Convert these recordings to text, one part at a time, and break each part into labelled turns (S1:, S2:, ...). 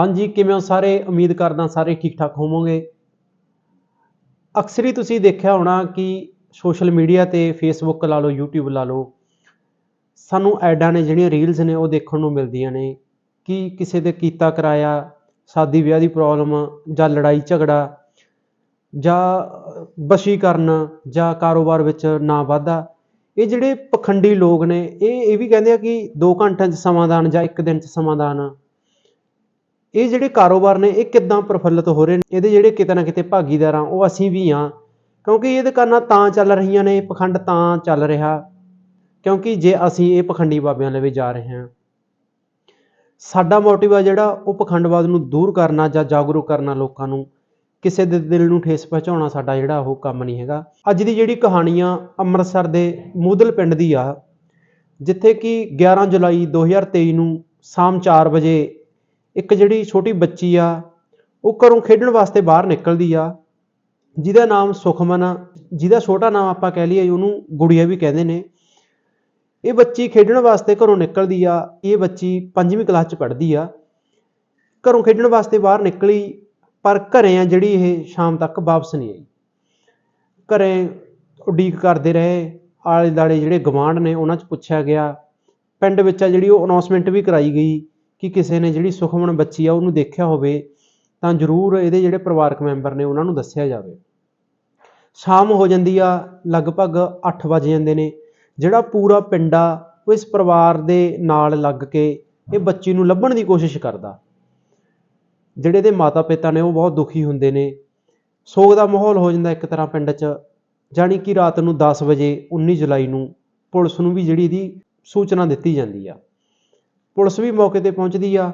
S1: ਹਾਂਜੀ, ਕਿਵੇਂ ਹੋ ਸਾਰੇ? ਉਮੀਦ ਕਰਦਾ ਸਾਰੇ ਠੀਕ ਠਾਕ ਹੋਵੋਗੇ। ਅਕਸਰ ਹੀ ਤੁਸੀਂ ਦੇਖਿਆ ਹੋਣਾ ਕਿ ਸੋਸ਼ਲ ਮੀਡੀਆ ਤੇ ਫੇਸਬੁੱਕ ਲਾ ਲਓ, YouTube ਲਾ ਲਓ, ਸਾਨੂੰ ਐਡਾਂ ਨੇ ਜਿਹੜੀਆਂ ਰੀਲਸ ਨੇ ਉਹ ਦੇਖਣ ਨੂੰ ਮਿਲਦੀਆਂ ਨੇ ਕਿ ਕਿਸੇ ਦੇ ਕੀਤਾ ਕਰਾਇਆ, ਸ਼ਾਦੀ ਵਿਆਹ ਦੀ ਪ੍ਰੋਬਲਮ ਜਾਂ ਲੜਾਈ ਝਗੜਾ ਜਾਂ ਵਸ਼ੀਕਰਨ ਜਾਂ ਕਾਰੋਬਾਰ ਵਿੱਚ ਨਾ ਵਾਧਾ, ਇਹ ਜਿਹੜੇ ਪਖੰਡੀ ਲੋਕ ਨੇ, ਇਹ ਇਹ ਵੀ ਕਹਿੰਦੇ ਆ ਕਿ 2 ਘੰਟਿਆਂ 'ਚ ਸਮਾਧਾਨ ਜਾਂ 1 ਦਿਨ 'ਚ ਸਮਾਧਾਨ ਇਹ ਜਿਹੜੇ ਕਾਰੋਬਾਰ ਨੇ, ਇਹ ਕਿੱਦਾਂ ਪ੍ਰਫੁੱਲਤ ਹੋ ਰਹੇ ਨੇ? ਇਹਦੇ ਜਿਹੜੇ ਕਿਤੇ ਨਾ ਕਿਤੇ ਭਾਗੀਦਾਰ ਆ, ਉਹ ਅਸੀਂ ਵੀ ਆ ਕਿਉਂਕਿ ਇਹ ਦੁਕਾਨਾਂ ਤਾਂ ਚੱਲ ਰਹੀਆਂ ਨੇ ਪਖੰਡ ਤਾਂ ਚੱਲ ਰਿਹਾ। ਕਿਉਂਕਿ ਜੇ ਅਸੀਂ ਇਹ ਪਖੰਡੀ ਬਾਬਿਆਂ ਲਵੇ ਜਾ ਰਹੇ ਹਾਂ, ਸਾਡਾ ਮੋਟਿਵ ਆ ਜਿਹੜਾ, ਉਹ ਪਖੰਡਵਾਦ ਨੂੰ ਦੂਰ ਕਰਨਾ ਜਾਂ ਜਾਗਰੂਕ ਕਰਨਾ ਲੋਕਾਂ ਨੂੰ, ਕਿਸੇ ਦੇ ਦਿਲ ਨੂੰ ਠੇਸ ਪਹੁੰਚਾਉਣਾ ਸਾਡਾ ਜਿਹੜਾ ਉਹ ਕੰਮ ਨਹੀਂ ਹੈਗਾ। ਅੱਜ ਦੀ ਜਿਹੜੀ ਕਹਾਣੀ ਆ, ਅੰਮ੍ਰਿਤਸਰ ਦੇ ਮੂਦਲ ਪਿੰਡ ਦੀ ਆ, ਜਿੱਥੇ ਕਿ 11 ਜੁਲਾਈ 2023 ਨੂੰ ਸ਼ਾਮ 4 ਵਜੇ ਇੱਕ ਜਿਹੜੀ ਛੋਟੀ ਬੱਚੀ ਆ, ਉਹ ਘਰੋਂ ਖੇਡਣ ਵਾਸਤੇ ਬਾਹਰ ਨਿਕਲਦੀ ਆ, ਜਿਹਦਾ ਨਾਮ ਸੁਖਮਨ ਆ, ਜਿਹਦਾ ਛੋਟਾ ਨਾਮ ਆਪਾਂ ਕਹਿ ਲਈਏ, ਉਹਨੂੰ ਗੁੜੀਆ ਵੀ ਕਹਿੰਦੇ ਨੇ। ਇਹ ਬੱਚੀ ਖੇਡਣ ਵਾਸਤੇ ਘਰੋਂ ਨਿਕਲਦੀ ਆ, ਇਹ ਬੱਚੀ ਪੰਜਵੀਂ ਕਲਾਸ ਚ ਪੜ੍ਹਦੀ ਆ। ਘਰੋਂ ਖੇਡਣ ਵਾਸਤੇ ਬਾਹਰ ਨਿਕਲੀ, ਪਰ ਘਰੇ ਆ ਜਿਹੜੀ ਇਹ ਸ਼ਾਮ ਤੱਕ ਵਾਪਸ ਨਹੀਂ ਆਈ। ਘਰੇ ਉਡੀਕ ਕਰਦੇ ਰਹੇ ਆਲੇ ਦਾਲੇ ਜਿਹੜੇ ਗਵਾਂਢ ਨੇ, ਉਹਨਾਂ 'ਚ ਪੁੱਛਿਆ ਗਿਆ। ਪਿੰਡ ਵਿੱਚ ਆ ਜਿਹੜੀ ਉਹ ਅਨਾਉਂਸਮੈਂਟ ਵੀ ਕਰਾਈ ਗਈ। ਕਿ ਕਿਸੇ ਨੇ ਜਿਹੜੀ ਸੁਖਮਨ ਬੱਚੀ ਆ ਉਹਨੂੰ ਦੇਖਿਆ ਹੋਵੇ, ਤਾਂ ਜ਼ਰੂਰ ਇਹਦੇ ਜਿਹੜੇ ਪਰਿਵਾਰਕ ਮੈਂਬਰ ਨੇ ਉਹਨਾਂ ਨੂੰ ਦੱਸਿਆ ਜਾਵੇ। ਸ਼ਾਮ ਹੋ ਜਾਂਦੀ ਆ, ਲਗਭਗ 8 ਵਜ ਜਾਂਦੇ ਨੇ। ਜਿਹੜਾ ਪੂਰਾ ਪਿੰਡ ਆ, ਉਹ ਇਸ ਪਰਿਵਾਰ ਦੇ ਨਾਲ ਲੱਗ ਕੇ ਇਹ ਬੱਚੀ ਨੂੰ ਲੱਭਣ ਦੀ ਕੋਸ਼ਿਸ਼ ਕਰਦਾ। ਜਿਹੜੇ ਇਹਦੇ ਮਾਤਾ ਪਿਤਾ ਨੇ ਉਹ ਬਹੁਤ ਦੁਖੀ ਹੁੰਦੇ ਨੇ। ਸੋਗ ਦਾ ਮਾਹੌਲ ਹੋ ਜਾਂਦਾ ਇੱਕ ਤਰ੍ਹਾਂ ਪਿੰਡ 'ਚ, ਜਾਣੀ ਕਿ ਰਾਤ ਨੂੰ 10 ਵਜੇ 19 ਜੁਲਾਈ ਨੂੰ ਪੁਲਿਸ ਨੂੰ ਵੀ ਜਿਹੜੀ ਇਹਦੀ ਸੂਚਨਾ ਦਿੱਤੀ ਜਾਂਦੀ ਆ। ਪੁਲਿਸ ਵੀ ਮੌਕੇ ਤੇ ਪਹੁੰਚਦੀ ਆ।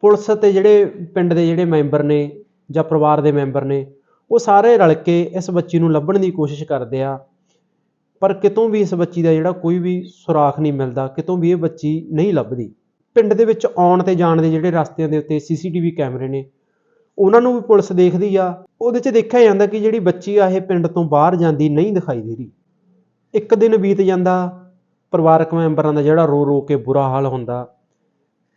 S1: ਪੁਲਿਸ ਤੇ ਜਿਹੜੇ ਪਿੰਡ ਦੇ ਜਿਹੜੇ ਮੈਂਬਰ ਨੇ ਜਾਂ ਪਰਿਵਾਰ ਦੇ ਮੈਂਬਰ ਨੇ, ਉਹ ਸਾਰੇ ਰਲ ਕੇ ਇਸ ਬੱਚੀ ਨੂੰ ਲੱਭਣ ਦੀ ਕੋਸ਼ਿਸ਼ ਕਰਦੇ ਆ। ਪਰ ਕਿਤੋਂ ਵੀ ਇਸ ਬੱਚੀ ਦਾ ਜਿਹੜਾ ਕੋਈ ਵੀ ਸੁਰਾਖ ਨਹੀਂ ਮਿਲਦਾ, ਕਿਤੋਂ ਵੀ ਇਹ ਬੱਚੀ ਨਹੀਂ ਲੱਭਦੀ। ਪਿੰਡ ਦੇ ਵਿੱਚ ਆਉਣ ਤੇ ਜਾਣ ਦੇ ਜਿਹੜੇ ਰਸਤਿਆਂ ਦੇ ਉੱਤੇ ਸੀਸੀਟੀਵੀ ਕੈਮਰੇ ਨੇ, ਉਹਨਾਂ ਨੂੰ ਵੀ ਪੁਲਿਸ ਦੇਖਦੀ ਆ। ਉਹਦੇ 'ਚ ਦੇਖਿਆ ਜਾਂਦਾ ਕਿ ਜਿਹੜੀ ਬੱਚੀ ਆ, ਇਹ ਪਿੰਡ ਤੋਂ ਬਾਹਰ ਜਾਂਦੀ, ਨਹੀਂ ਦਿਖਾਈ ਦੇ ਰਹੀ। ਇੱਕ ਦਿਨ ਬੀਤ ਜਾਂਦਾ ਪਰਿਵਾਰਕ ਮੈਂਬਰਾਂ ਦਾ ਜਿਹੜਾ ਰੋ ਰੋ ਕੇ ਬੁਰਾ ਹਾਲ ਹੁੰਦਾ।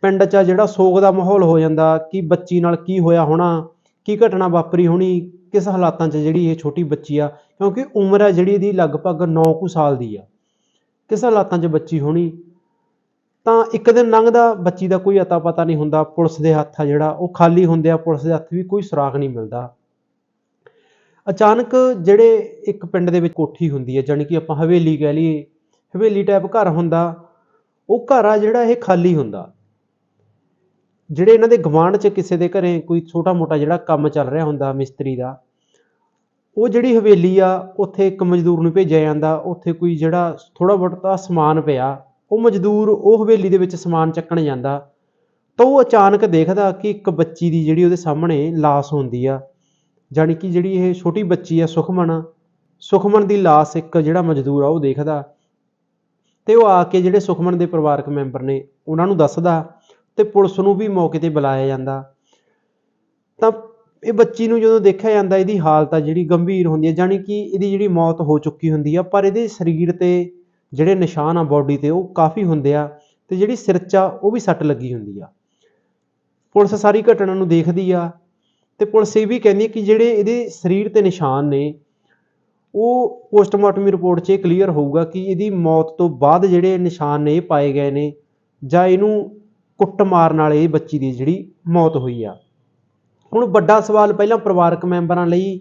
S1: ਪਿੰਡ 'ਚ ਜਿਹੜਾ ਸੋਗ ਦਾ ਮਾਹੌਲ ਹੋ ਜਾਂਦਾ, ਕਿ ਬੱਚੀ ਨਾਲ ਕੀ ਹੋਇਆ ਹੋਣਾ, ਕੀ ਘਟਨਾ ਵਾਪਰੀ ਹੋਣੀ, ਕਿਸ ਹਾਲਾਤਾਂ 'ਚ ਜਿਹੜੀ ਇਹ ਛੋਟੀ ਬੱਚੀ ਆ, ਕਿਉਂਕਿ ਉਮਰ ਹੈ ਜਿਹੜੀ ਇਹਦੀ ਲਗਭਗ 9 ਕੁ ਸਾਲ ਦੀ ਆ। ਕਿਸ ਹਾਲਾਤਾਂ 'ਚ ਬੱਚੀ ਹੋਣੀ, ਤਾਂ ਇੱਕ ਦਿਨ ਲੰਘਦਾ, ਬੱਚੀ ਦਾ ਕੋਈ ਅਤਾ ਪਤਾ ਨਹੀਂ ਹੁੰਦਾ, ਪੁਲਿਸ ਦੇ ਹੱਥ ਆ ਜਿਹੜਾ, ਉਹ ਖਾਲੀ ਹੁੰਦੇ ਆ, ਪੁਲਿਸ ਦੇ ਹੱਥ ਵੀ ਕੋਈ ਸੁਰਾਗ ਨਹੀਂ ਮਿਲਦਾ। ਅਚਾਨਕ ਜਿਹੜੇ ਇੱਕ ਪਿੰਡ ਦੇ ਵਿੱਚ ਕੋਠੀ ਹੁੰਦੀ ਹੈ ਜਾਣੀ ਕਿ ਆਪਾਂ ਹਵੇਲੀ ਕਹਿ ਲਈਏ ਹਵੇਲੀ ਟਾਈਪ ਘਰ ਹੁੰਦਾ, ਉਹ ਘਰ ਆ ਜਿਹੜਾ ਇਹ ਖਾਲੀ ਹੁੰਦਾ। ਜਿਹੜੇ ਇਹਨਾਂ ਦੇ ਗਵਾਂਢ 'ਚ ਕਿਸੇ ਦੇ ਘਰੇ ਕੋਈ ਛੋਟਾ ਮੋਟਾ ਜਿਹੜਾ ਕੰਮ ਚੱਲ ਰਿਹਾ ਹੁੰਦਾ ਮਿਸਤਰੀ ਦਾ, ਉਹ ਜਿਹੜੀ ਹਵੇਲੀ ਆ, ਉੱਥੇ ਇੱਕ ਮਜ਼ਦੂਰ ਨੂੰ ਭੇਜਿਆ ਜਾਂਦਾ, ਉੱਥੇ ਕੋਈ ਜਿਹੜਾ ਥੋੜਾ ਬਹੁਤਾ ਸਮਾਨ ਪਿਆ, ਉਹ ਮਜ਼ਦੂਰ ਉਹ ਹਵੇਲੀ ਦੇ ਵਿੱਚ ਸਮਾਨ ਚੱਕਣ ਜਾਂਦਾ, ਤਾਂ ਉਹ ਅਚਾਨਕ ਦੇਖਦਾ ਕਿ ਇੱਕ ਬੱਚੀ ਦੀ ਜਿਹੜੀ ਉਹਦੇ ਸਾਹਮਣੇ ਲਾਸ਼ ਹੁੰਦੀ ਆ, ਜਾਣੀ ਕਿ ਜਿਹੜੀ ਇਹ ਛੋਟੀ ਬੱਚੀ ਆ ਸੁਖਮਨ ਸੁਖਮਨ ਦੀ ਲਾਸ਼ ਇੱਕ ਜਿਹੜਾ ਮਜ਼ਦੂਰ ਆ ਉਹ ਦੇਖਦਾ ਤੇ ਉਹ ਆ ਕੇ ਜਿਹੜੇ ਸੁਖਮਨ ਦੇ ਪਰਿਵਾਰਕ ਮੈਂਬਰ ਨੇ, ਉਹਨਾਂ ਨੂੰ ਦੱਸਦਾ ਤੇ ਪੁਲਿਸ ਨੂੰ ਵੀ ਮੌਕੇ ਤੇ ਬੁਲਾਇਆ ਜਾਂਦਾ। ਤਾਂ ਇਹ ਬੱਚੀ ਨੂੰ ਜਦੋਂ ਦੇਖਿਆ ਜਾਂਦਾ, ਇਹਦੀ ਹਾਲਤ ਆ ਜਿਹੜੀ ਗੰਭੀਰ ਹੁੰਦੀ ਹੈ ਜਾਣੀ ਕਿ ਇਹਦੀ ਜਿਹੜੀ ਮੌਤ ਹੋ ਚੁੱਕੀ ਹੁੰਦੀ ਆ, ਪਰ ਇਹਦੇ ਸਰੀਰ ਤੇ ਜਿਹੜੇ ਨਿਸ਼ਾਨ ਆ ਬਾਡੀ ਤੇ, ਉਹ ਕਾਫੀ ਹੁੰਦੇ ਆ ਤੇ ਜਿਹੜੀ ਸਿਰ 'ਚ ਆ, ਉਹ ਵੀ ਸੱਟ ਲੱਗੀ ਹੁੰਦੀ ਆ। ਪੁਲਿਸ ਸਾਰੀ ਘਟਨਾ ਨੂੰ ਦੇਖਦੀ ਆ ਤੇ ਪੁਲਿਸ ਇਹ ਵੀ ਕਹਿੰਦੀ ਹੈ ਕਿ ਜਿਹੜੇ ਇਹਦੇ ਸਰੀਰ ਤੇ ਨਿਸ਼ਾਨ ਨੇ ਉਹ ਪੋਸਟਮਾਰਟਮ ਰਿਪੋਰਟ 'ਚ ਇਹ ਕਲੀਅਰ ਹੋਊਗਾ ਕਿ ਇਹਦੀ ਮੌਤ ਤੋਂ ਬਾਅਦ ਜਿਹੜੇ ਨਿਸ਼ਾਨ ਨੇ, ਇਹ ਪਾਏ ਗਏ ਨੇ ਜਾਂ ਇਹਨੂੰ ਕੁੱਟ ਮਾਰਨ ਨਾਲ ਇਹ ਬੱਚੀ ਦੀ ਜਿਹੜੀ ਮੌਤ ਹੋਈ ਆ। ਹੁਣ ਵੱਡਾ ਸਵਾਲ ਪਹਿਲਾਂ ਪਰਿਵਾਰਕ ਮੈਂਬਰਾਂ ਲਈ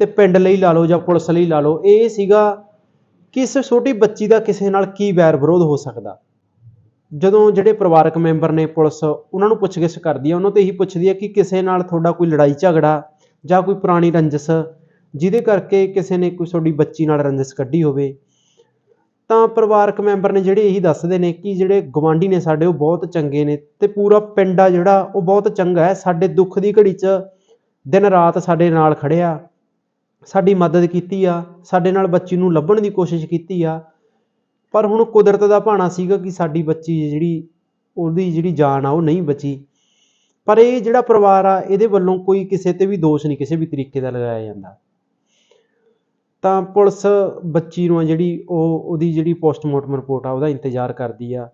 S1: ਤੇ ਪਿੰਡ ਲਈ ਲਾ ਲਓ ਜਾਂ ਪੁਲਿਸ ਲਈ ਲਾ ਲਓ, ਇਹ ਸੀਗਾ ਕਿ ਇਸ ਛੋਟੀ ਬੱਚੀ ਦਾ ਕਿਸੇ ਨਾਲ ਕੀ ਵੈਰ ਵਿਰੋਧ ਹੋ ਸਕਦਾ? ਜਦੋਂ ਜਿਹੜੇ ਪਰਿਵਾਰਕ ਮੈਂਬਰ ਨੇ ਪੁਲਿਸ, ਉਹਨਾਂ ਨੂੰ ਪੁੱਛਗਿੱਛ ਕਰਦੀ ਆ, ਉਹਨਾਂ ਤੋਂ ਇਹੀ ਪੁੱਛਦੀ ਆ ਕਿ ਕਿਸੇ ਨਾਲ ਤੁਹਾਡਾ ਕੋਈ ਲੜਾਈ ਝਗੜਾ ਜਾਂ ਕੋਈ ਪੁਰਾਣੀ ਰੰਜਿਸ਼ ਜਿਹਦੇ ਕਰਕੇ ਕਿਸੇ ਨੇ ਕੋਈ ਤੁਹਾਡੀ ਬੱਚੀ ਨਾਲ ਰੰਜਿਸ਼ ਕੱਢੀ ਹੋਵੇ। ਤਾਂ ਪਰਿਵਾਰਕ ਮੈਂਬਰ ਨੇ ਜਿਹੜੇ ਇਹੀ ਦੱਸਦੇ ਨੇ ਕਿ ਜਿਹੜੇ ਗਵਾਂਢੀ ਨੇ ਸਾਡੇ, ਉਹ ਬਹੁਤ ਚੰਗੇ ਨੇ ਤੇ ਪੂਰਾ ਪਿੰਡ ਆ ਜਿਹੜਾ, ਉਹ ਬਹੁਤ ਚੰਗਾ ਹੈ। ਸਾਡੇ ਦੁੱਖ ਦੀ ਘੜੀ 'ਚ ਦਿਨ ਰਾਤ ਸਾਡੇ ਨਾਲ ਖੜਿਆ ਸਾਡੀ ਮਦਦ ਕੀਤੀ ਆ। ਸਾਡੇ ਨਾਲ ਬੱਚੀ ਨੂੰ ਲੱਭਣ ਦੀ ਕੋਸ਼ਿਸ਼ ਕੀਤੀ ਆ। ਪਰ ਹੁਣ ਕੁਦਰਤ ਦਾ ਭਾਣਾ ਸੀਗਾ ਕਿ ਸਾਡੀ ਬੱਚੀ ਜਿਹੜੀ, ਉਹਦੀ ਜਿਹੜੀ ਜਾਨ ਆ, ਉਹ ਨਹੀਂ ਬਚੀ। ਪਰ ਇਹ ਜਿਹੜਾ ਪਰਿਵਾਰ ਆ, ਇਹਦੇ ਵੱਲੋਂ ਕੋਈ ਕਿਸੇ ਤੇ ਵੀ ਦੋਸ਼ ਨਹੀਂ, ਕਿਸੇ ਵੀ ਤਰੀਕੇ ਦਾ ਲਗਾਇਆ ਜਾਂਦਾ। ਤਾਂ ਪੁਲਿਸ ਬੱਚੀ ਨੂੰ ਆ ਜਿਹੜੀ ਉਹ, ਉਹਦੀ ਜਿਹੜੀ ਪੋਸਟਮਾਰਟਮ ਰਿਪੋਰਟ ਆ, ਉਹਦਾ ਇੰਤਜ਼ਾਰ ਕਰਦੀ ਆ।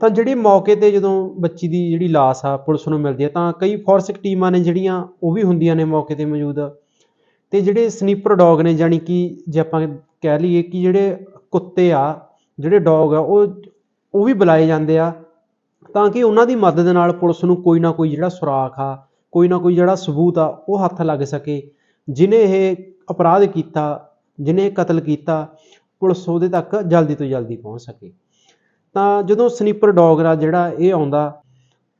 S1: ਤਾਂ ਜਿਹੜੀ ਮੌਕੇ ਤੇ ਜਦੋਂ ਬੱਚੀ ਦੀ ਜਿਹੜੀ ਲਾਸ਼ ਆ, ਪੁਲਿਸ ਨੂੰ ਮਿਲਦੀ ਆ, ਤਾਂ ਕਈ ਫੋਰੈਂਸਿਕ ਟੀਮਾਂ ਨੇ ਜਿਹੜੀਆਂ, ਉਹ ਵੀ ਹੁੰਦੀਆਂ ਨੇ ਮੌਕੇ ਤੇ ਮੌਜੂਦ। ਤੇ ਜਿਹੜੇ ਸਨੀਪਰ ਡੌਗ ਨੇ, ਜਾਣੀ ਕਿ ਜੇ ਆਪਾਂ ਕਹਿ ਲਈਏ ਕਿ ਜਿਹੜੇ ਕੁੱਤੇ ਆ, ਜਿਹੜੇ ਡੌਗ ਆ, ਉਹ ਉਹ ਵੀ ਬੁਲਾਏ ਜਾਂਦੇ ਆ, ਤਾਂ ਕਿ ਉਹਨਾਂ ਦੀ ਮਦਦ ਨਾਲ ਪੁਲਿਸ ਨੂੰ ਕੋਈ ਨਾ ਕੋਈ ਜਿਹੜਾ ਸੁਰਾਖ ਆ, ਕੋਈ ਨਾ ਕੋਈ ਜਿਹੜਾ ਸਬੂਤ ਆ, ਉਹ ਹੱਥ ਲੱਗ ਸਕੇ। ਜਿਨੇ ਇਹ ਅਪਰਾਧ ਕੀਤਾ ਜਿਨੇ ਕਤਲ ਕੀਤਾ, ਪੁਲਿਸ ਉਹਦੇ ਤੱਕ ਜਲਦੀ ਤੋਂ ਜਲਦੀ ਪਹੁੰਚ ਸਕੇ। ਤਾਂ ਜਦੋਂ ਸਨੀਪਰ ਡੌਗ ਆ ਜਿਹੜਾ ਇਹ ਆਉਂਦਾ,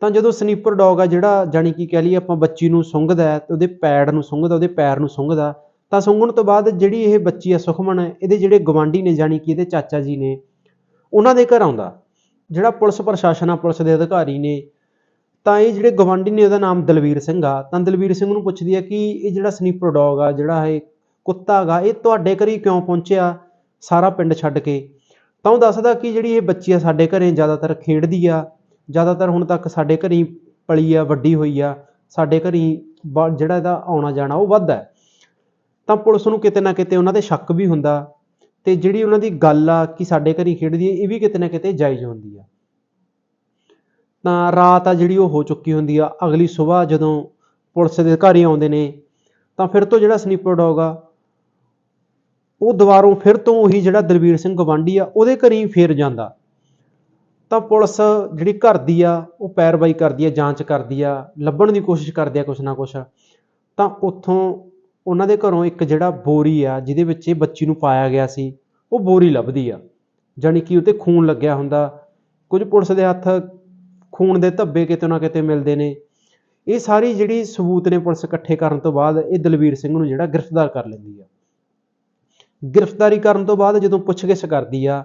S1: ਤਾਂ ਜਦੋਂ ਸਨੀਪਰ ਡੌਗ ਆ ਜਿਹੜਾ ਜਾਣੀ ਕਿ ਕਹਿ ਲਈਏ ਆਪਾਂ ਬੱਚੀ ਨੂੰ ਸੁੰਘਦਾ ਹੈ ਤੇ ਉਹਦੇ ਪੈੜ ਨੂੰ ਸੁੰਘਦਾ, ਉਹਦੇ ਪੈਰ ਨੂੰ ਸੁੰਘਦਾ, ਤਾਂ ਸੁੰਘਣ ਤੋਂ ਬਾਅਦ ਜਿਹੜੀ ਇਹ ਬੱਚੀ ਆ ਸੁਖਮਨ, ਇਹਦੇ ਜਿਹੜੇ ਗਵਾਂਢੀ ਨੇ ਜਾਣੀ ਕਿ ਇਹਦੇ ਚਾਚਾ ਜੀ ਨੇ, ਉਹਨਾਂ ਦੇ ਘਰ ਆਉਂਦਾ। ਜਿਹੜਾ ਪੁਲਿਸ ਪ੍ਰਸ਼ਾਸਨ ਆ, ਪੁਲਿਸ ਦੇ ਅਧਿਕਾਰੀ ਨੇ, ਤਾਂ ਇਹ ਜਿਹੜੇ ਗਵਾਂਢੀ ਨੇ ਉਹਦਾ ਨਾਮ ਦਲਵੀਰ ਸਿੰਘ ਆ। ਤਾਂ ਦਲਵੀਰ ਸਿੰਘ ਨੂੰ ਪੁੱਛਦੀ ਆ ਕਿ ਇਹ ਜਿਹੜਾ ਸਨੀਪਰ ਡੌਗ ਆ, ਜਿਹੜਾ ਇਹ ਕੁੱਤਾ ਗਾ, ਇਹ ਤੁਹਾਡੇ ਘਰ ਕਿਉਂ ਪਹੁੰਚਿਆ? ਸਾਰਾ ਪਿੰਡ ਛੱਡ ਕੇ। ਤਾਂ ਉਹ ਦੱਸਦਾ ਕਿ ਜਿਹੜੀ ਇਹ ਬੱਚੀ ਆ ਸਾਡੇ ਘਰੇ ਜ਼ਿਆਦਾਤਰ ਖੇਡਦੀ ਆ। ਜ਼ਿਆਦਾਤਰ ਹੁਣ ਤੱਕ ਸਾਡੇ ਘਰੇ ਪਲੀ ਆ, ਵੱਡੀ ਹੋਈ ਆ। ਸਾਡੇ ਘਰੇ ਜਿਹੜਾ ਇਹਦਾ ਆਉਣਾ ਜਾਣਾ ਉਹ ਵੱਧਦਾ ਤਾਂ ਪੁਲਿਸ ਨੂੰ ਕਿਤੇ ਨਾ ਕਿਤੇ ਉਹਨਾਂ ਤੇ ਸ਼ੱਕ ਵੀ ਹੁੰਦਾ ਤੇ ਜਿਹੜੀ ਉਹਨਾਂ ਦੀ ਗੱਲ ਆ ਕਿ ਸਾਡੇ ਘਰੇ ਖੇਡਦੀ ਹੈ ਇਹ ਵੀ ਕਿਤੇ ਨਾ ਕਿਤੇ ਜਾਇਜ਼ ਹੁੰਦੀ ਆ। ਤਾਂ ਰਾਤ ਆ ਜਿਹੜੀ ਉਹ ਹੋ ਚੁੱਕੀ ਹੁੰਦੀ ਆ, ਅਗਲੀ ਸਵੇਰ ਜਦੋਂ ਪੁਲਿਸ ਦੇ ਅਧਿਕਾਰੀ ਆਉਂਦੇ ਨੇ, ਤਾਂ ਫਿਰ ਤੋਂ ਜਿਹੜਾ ਸਨੀਪਰ ਡੌਗ ਆ ਉਹ ਦੁਬਾਰੋਂ ਫਿਰ ਤੋਂ ਉਹੀ ਜਿਹੜਾ ਦਲਵੀਰ ਸਿੰਘ ਗਵਾਂਢੀ ਆ, ਉਹਦੇ ਘਰੇ ਹੀ ਫੇਰ ਜਾਂਦਾ। ਤਾਂ ਪੁਲਿਸ ਜਿਹੜੀ ਘਰ ਦੀ ਆ, ਉਹ ਪੈਰਵਾਈ ਕਰਦੀ ਆ, ਜਾਂਚ ਕਰਦੀ ਆ, ਲੱਭਣ ਦੀ ਕੋਸ਼ਿਸ਼ ਕਰਦੀ ਆ ਕੁਛ ਨਾ ਕੁਛ। ਤਾਂ ਉੱਥੋਂ ਉਹਨਾਂ ਦੇ ਘਰੋਂ ਇੱਕ ਜਿਹੜਾ ਬੋਰੀ ਆ, ਜਿਹਦੇ ਵਿੱਚ ਇਹ ਬੱਚੀ ਨੂੰ ਪਾਇਆ ਗਿਆ ਸੀ, ਉਹ ਬੋਰੀ ਲੱਭਦੀ ਆ। ਜਾਣੀ ਕਿ ਉਤੇ ਖੂਨ ਲੱਗਿਆ ਹੁੰਦਾ। ਕੁਝ ਪੁਲਿਸ ਦੇ ਹੱਥ ਖੂਨ ਦੇ ਧੱਬੇ ਕਿਤੇ ਨਾ ਕਿਤੇ ਮਿਲਦੇ ਨੇ। ਇਹ ਸਾਰੀ ਜਿਹੜੀ ਸਬੂਤ ਨੇ ਪੁਲਿਸ ਇਕੱਠੇ ਕਰਨ ਤੋਂ ਬਾਅਦ, ਇਹ ਦਲਵੀਰ ਸਿੰਘ ਨੂੰ ਜਿਹੜਾ ਗ੍ਰਿਫਤਾਰ ਕਰ ਲੈਂਦੀ ਆ। ਗ੍ਰਿਫਤਾਰੀ ਕਰਨ ਤੋਂ ਬਾਅਦ ਜਦੋਂ ਪੁੱਛਗਿੱਛ ਕਰਦੀ ਆ,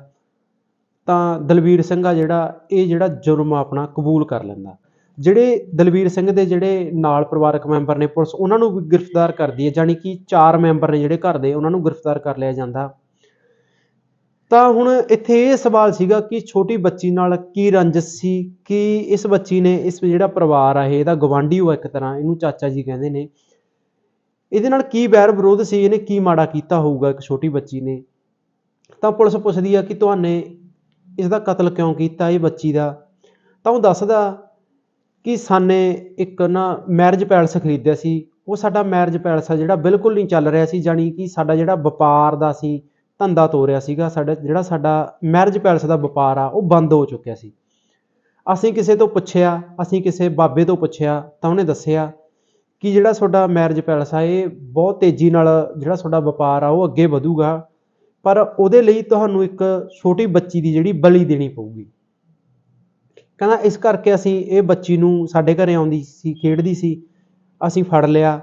S1: ਤਾਂ ਦਲਵੀਰ ਸਿੰਘ ਆ ਜਿਹੜਾ, ਇਹ ਜਿਹੜਾ ਜੁਰਮ ਆਪਣਾ ਕਬੂਲ ਕਰ ਲੈਂਦਾ। ਜਿਹੜੇ ਦਲਵੀਰ ਸਿੰਘ ਦੇ ਜਿਹੜੇ ਨਾਲ ਪਰਿਵਾਰਕ ਮੈਂਬਰ ਨੇ ਪੁਲਿਸ, ਉਹਨਾਂ ਨੂੰ ਵੀ ਗ੍ਰਿਫਤਾਰ ਕਰਦੀ ਹੈ ਜਾਣੀ ਕਿ ਚਾਰ ਮੈਂਬਰ ਨੇ ਜਿਹੜੇ ਘਰ ਦੇ, ਉਹਨਾਂ ਨੂੰ ਗ੍ਰਿਫਤਾਰ ਕਰ ਲਿਆ ਜਾਂਦਾ। ਤਾਂ ਹੁਣ ਇੱਥੇ ਇਹ ਸਵਾਲ ਸੀਗਾ ਕਿ ਛੋਟੀ ਬੱਚੀ ਨਾਲ ਕੀ ਰੰਜਿਸ਼ ਸੀ, ਕਿ ਇਸ ਬੱਚੀ ਨੇ, ਇਸ ਜਿਹੜਾ ਪਰਿਵਾਰ ਆ ਇਹਦਾ ਗਵਾਂਢੀ ਉਹ ਇੱਕ ਤਰ੍ਹਾਂ, ਇਹਨੂੰ ਚਾਚਾ ਜੀ ਕਹਿੰਦੇ ਨੇ। ਇਹਦੇ ਨਾਲ ਕੀ ਵੈਰ ਵਿਰੋਧ ਸੀ, ਇਹਨੇ ਕੀ ਮਾੜਾ ਕੀਤਾ ਹੋਊਗਾ ਇੱਕ ਛੋਟੀ ਬੱਚੀ ਨੇ? ਤਾਂ ਪੁਲਿਸ ਪੁੱਛਦੀ ਆ ਕਿ ਤੁਹਾਨੇ ਇਸ ਦਾ ਕਤਲ ਕਿਉਂ ਕੀਤਾ, ਇਹ ਬੱਚੀ ਦਾ? ਤਾਂ ਉਹ ਦੱਸਦਾ ਕਿ ਸਾਨੇ ਇੱਕ ਨਾ ਮੈਰਿਜ ਪੈਲਸ ਖਰੀਦਿਆ ਸੀ। ਉਹ ਸਾਡਾ ਮੈਰਿਜ ਪੈਲਸ ਆ ਜਿਹੜਾ ਬਿਲਕੁਲ ਨਹੀਂ ਚੱਲ ਰਿਹਾ ਸੀ, ਜਾਣੀ ਕਿ ਸਾਡਾ ਜਿਹੜਾ ਵਪਾਰ ਦਾ ਸੀ, ਧੰਦਾ ਤੋਰਿਆ ਸੀਗਾ ਸਾਡਾ, ਜਿਹੜਾ ਸਾਡਾ ਮੈਰਿਜ ਪੈਲਸ ਦਾ ਵਪਾਰ ਆ, ਉਹ ਬੰਦ ਹੋ ਚੁੱਕਿਆ ਸੀ। ਅਸੀਂ ਕਿਸੇ ਤੋਂ ਪੁੱਛਿਆ, ਅਸੀਂ ਕਿਸੇ ਬਾਬੇ ਤੋਂ ਪੁੱਛਿਆ, ਤਾਂ ਉਹਨੇ ਦੱਸਿਆ ਕਿ ਜਿਹੜਾ ਤੁਹਾਡਾ ਮੈਰਿਜ ਪੈਲਸ ਆ, ਇਹ ਬਹੁਤ ਤੇਜ਼ੀ ਨਾਲ ਜਿਹੜਾ ਤੁਹਾਡਾ ਵਪਾਰ ਆ, ਉਹ ਅੱਗੇ ਵਧੂਗਾ। ਪਰ ਉਹਦੇ ਲਈ ਤੁਹਾਨੂੰ ਇੱਕ ਛੋਟੀ ਬੱਚੀ ਦੀ ਜਿਹੜੀ ਬਲੀ ਦੇਣੀ ਪਊਗੀ। ਕਹਿੰਦਾ, ਇਸ ਕਰਕੇ ਅਸੀਂ ਇਹ ਬੱਚੀ ਨੂੰ ਸਾਡੇ ਘਰੇ ਆਉਂਦੀ ਸੀ, ਖੇਡਦੀ ਸੀ, ਅਸੀਂ ਫੜ ਲਿਆ।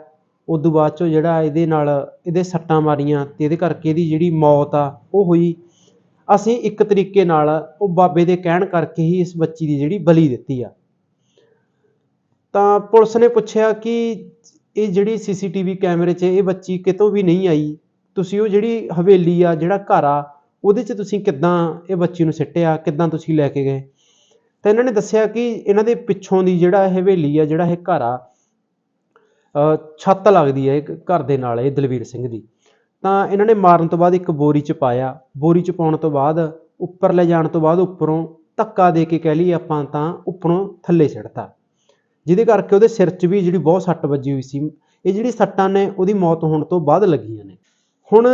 S1: ਉਦੋਂ ਬਾਅਦ ਚੋਂ ਜਿਹੜਾ ਇਹਦੇ ਨਾਲ ਇਹਦੇ ਸੱਟਾਂ ਮਾਰੀਆਂ ਤੇ ਇਹਦੇ ਕਰਕੇ ਇਹਦੀ ਜਿਹੜੀ ਮੌਤ ਆ, ਉਹ ਹੋਈ। ਅਸੀਂ ਇੱਕ ਤਰੀਕੇ ਨਾਲ ਉਹ ਬਾਬੇ ਦੇ ਕਹਿਣ ਕਰਕੇ ਹੀ ਇਸ ਬੱਚੀ ਦੀ ਜਿਹੜੀ ਬਲੀ ਦਿੱਤੀ ਆ। ਤਾਂ ਪੁਲਿਸ ਨੇ ਪੁੱਛਿਆ ਕਿ ਇਹ ਜਿਹੜੀ ਸੀਸੀਟੀਵੀ ਕੈਮਰੇ 'ਚ ਇਹ ਬੱਚੀ ਕਿਤੋਂ ਵੀ ਨਹੀਂ ਆਈ, ਤੁਸੀਂ ਉਹ ਜਿਹੜੀ ਹਵੇਲੀ ਆ, ਜਿਹੜਾ ਘਰ ਆ, ਉਹਦੇ 'ਚ ਤੁਸੀਂ ਕਿੱਦਾਂ ਇਹ ਬੱਚੀ ਨੂੰ ਸਿੱਟਿਆ, ਕਿੱਦਾਂ ਤੁਸੀਂ ਲੈ ਕੇ ਗਏ? ਤਾਂ ਇਹਨਾਂ ਨੇ ਦੱਸਿਆ ਕਿ ਇਹਨਾਂ ਦੇ ਪਿੱਛੋਂ ਦੀ ਜਿਹੜਾ ਇਹ ਹਵੇਲੀ ਆ, ਜਿਹੜਾ ਇਹ ਘਰ ਆ ਛੱਤ ਲੱਗਦੀ ਹੈ ਇੱਕ ਘਰ ਦੇ ਨਾਲ, ਇਹ ਦਲਵੀਰ ਸਿੰਘ ਦੀ। ਤਾਂ ਇਹਨਾਂ ਨੇ ਮਾਰਨ ਤੋਂ ਬਾਅਦ ਇੱਕ ਬੋਰੀ 'ਚ ਪਾਇਆ। ਬੋਰੀ 'ਚ ਪਾਉਣ ਤੋਂ ਬਾਅਦ ਉੱਪਰ ਲੈ ਜਾਣ ਤੋਂ ਬਾਅਦ ਉੱਪਰੋਂ ਧੱਕਾ ਦੇ ਕੇ ਕਹਿ ਲਈਏ ਆਪਾਂ ਤਾਂ ਉੱਪਰੋਂ ਥੱਲੇ ਸਿੱਟਤਾ। ਜਿਹਦੇ ਕਰਕੇ ਉਹਦੇ ਸਿਰ 'ਚ ਵੀ ਜਿਹੜੀ ਬਹੁਤ ਸੱਟ ਵੱਜੀ ਹੋਈ ਸੀ, ਇਹ ਜਿਹੜੀ ਸੱਟਾਂ ਨੇ ਉਹਦੀ ਮੌਤ ਹੋਣ ਤੋਂ ਬਾਅਦ ਲੱਗੀਆਂ ਨੇ। ਹੁਣ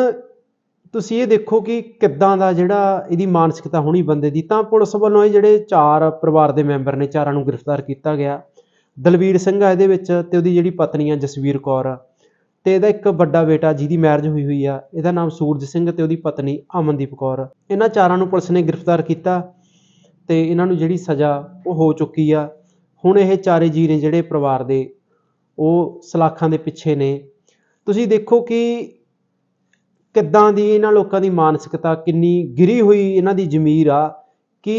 S1: ਤੁਸੀਂ ਇਹ ਦੇਖੋ ਕਿ ਕਿੱਦਾਂ ਦਾ ਜਿਹੜਾ ਇਹਦੀ ਮਾਨਸਿਕਤਾ ਹੋਣੀ ਬੰਦੇ ਦੀ, ਤਾਂ ਪੁਲਿਸ ਵੱਲੋਂ ਇਹ ਜਿਹੜੇ ਚਾਰ ਪਰਿਵਾਰ ਦੇ ਮੈਂਬਰ ਨੇ, ਚਾਰਾਂ ਨੂੰ ਗ੍ਰਿਫਤਾਰ ਕੀਤਾ ਗਿਆ। ਦਲਵੀਰ ਸਿੰਘ ਆ ਇਹਦੇ ਵਿੱਚ ਤੇ ਉਹਦੀ ਜਿਹੜੀ ਪਤਨੀ ਆ, ਜਸਵੀਰ ਕੌਰ। ਆ ਤੇ ਇਹਦਾ ਇੱਕ ਵੱਡਾ ਬੇਟਾ ਜਿਹਦੀ ਮੈਰਿਜ ਹੋਈ ਹੋਈ ਆ, ਇਹਦਾ ਨਾਮ ਸੂਰਜ ਸਿੰਘ ਤੇ ਉਹਦੀ ਪਤਨੀ ਅਮਨਦੀਪ ਕੌਰ। ਇਹਨਾਂ ਚਾਰਾਂ ਨੂੰ ਪੁਲਿਸ ਨੇ ਗ੍ਰਿਫਤਾਰ ਕੀਤਾ ਤੇ ਇਹਨਾਂ ਨੂੰ ਜਿਹੜੀ ਸਜ਼ਾ ਉਹ ਹੋ ਚੁੱਕੀ ਆ। ਹੁਣ ਇਹ ਚਾਰੇ ਜੀ ਨੇ ਜਿਹੜੇ ਪਰਿਵਾਰ ਦੇ, ਉਹ ਸਲਾਖਾਂ ਦੇ ਪਿੱਛੇ ਨੇ। ਤੁਸੀਂ ਦੇਖੋ ਕਿ ਕਿੱਦਾਂ ਦੀ ਇਹਨਾਂ ਲੋਕਾਂ ਦੀ ਮਾਨਸਿਕਤਾ ਕਿੰਨੀ ਗਿਰੀ ਹੋਈ ਇਹਨਾਂ ਦੀ ਜ਼ਮੀਰ ਆ ਕਿ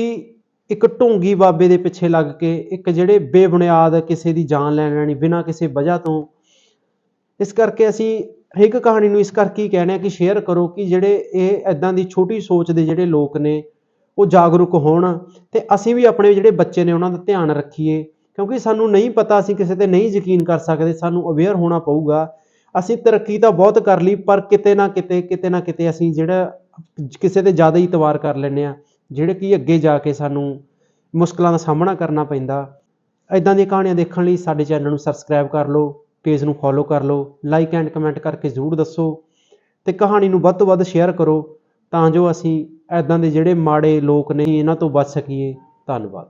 S1: ਇੱਕ ਢੋਂਗੀ ਬਾਬੇ ਦੇ ਪਿੱਛੇ ਲੱਗ ਕੇ ਇੱਕ ਜਿਹੜੇ ਬੇਬੁਨਿਆਦ ਕਿਸੇ ਦੀ ਜਾਨ ਲੈ ਲੈਣੀ ਬਿਨਾਂ ਕਿਸੇ ਵਜ੍ਹਾ ਤੋਂ। ਇਸ ਕਰਕੇ ਅਸੀਂ ਹਰੇਕ ਕਹਾਣੀ ਨੂੰ ਇਸ ਕਰਕੇ ਹੀ ਕਹਿੰਦੇ ਆ ਕਿ ਸ਼ੇਅਰ ਕਰੋ ਕਿ ਜਿਹੜੇ ਇਹ ਐਦਾਂ ਦੀ ਛੋਟੀ ਸੋਚ ਦੇ ਜਿਹੜੇ ਲੋਕ ਨੇ, ਉਹ ਜਾਗਰੂਕ ਹੋਣ ਤੇ ਅਸੀਂ ਵੀ ਆਪਣੇ ਜਿਹੜੇ ਬੱਚੇ ਨੇ ਉਹਨਾਂ ਦਾ ਧਿਆਨ ਰੱਖੀਏ। ਕਿਉਂਕਿ ਸਾਨੂੰ ਨਹੀਂ ਪਤਾ ਅਸੀਂ ਕਿਸੇ ਤੇ ਨਹੀਂ ਯਕੀਨ ਕਰ ਸਕਦੇ, ਸਾਨੂੰ ਅਵੇਅਰ ਹੋਣਾ ਪਊਗਾ। ਅਸੀਂ ਤਰੱਕੀ ਤਾਂ ਬਹੁਤ ਕਰ ਲਈ, ਪਰ ਕਿਤੇ ਨਾ ਕਿਤੇ ਕਿਤੇ ਨਾ ਕਿਤੇ ਅਸੀਂ ਜਿਹੜਾ ਕਿਸੇ ਤੇ ਜ਼ਿਆਦਾ ਹੀ ਇਤਬਾਰ ਕਰ ਲੈਂਦੇ ਆ ਜਿਹੜੇ ਕਿ ਅੱਗੇ ਜਾ ਕੇ ਸਾਨੂੰ ਮੁਸ਼ਕਲਾਂ ਦਾ ਸਾਹਮਣਾ ਕਰਨਾ ਪੈਂਦਾ। ਇਦਾਂ ਦੀਆਂ ਕਹਾਣੀਆਂ ਦੇਖਣ ਲਈ ਸਾਡੇ ਚੈਨਲ ਨੂੰ ਸਬਸਕ੍ਰਾਈਬ ਕਰ ਲਓ ਪੇਜ ਨੂੰ ਫੋਲੋ ਕਰ ਲਓ ਲਾਈਕ ਐਂਡ ਕਮੈਂਟ ਕਰਕੇ ਜ਼ਰੂਰ ਦੱਸੋ ਤੇ ਕਹਾਣੀ ਨੂੰ ਵੱਧ ਤੋਂ ਵੱਧ ਸ਼ੇਅਰ ਕਰੋ ਤਾਂ ਜੋ ਅਸੀਂ ਇਦਾਂ ਦੇ ਜਿਹੜੇ ਮਾੜੇ ਲੋਕ ਨੇ, ਇਹਨਾਂ ਤੋਂ ਬਚ ਸਕੀਏ। ਧੰਨਵਾਦ।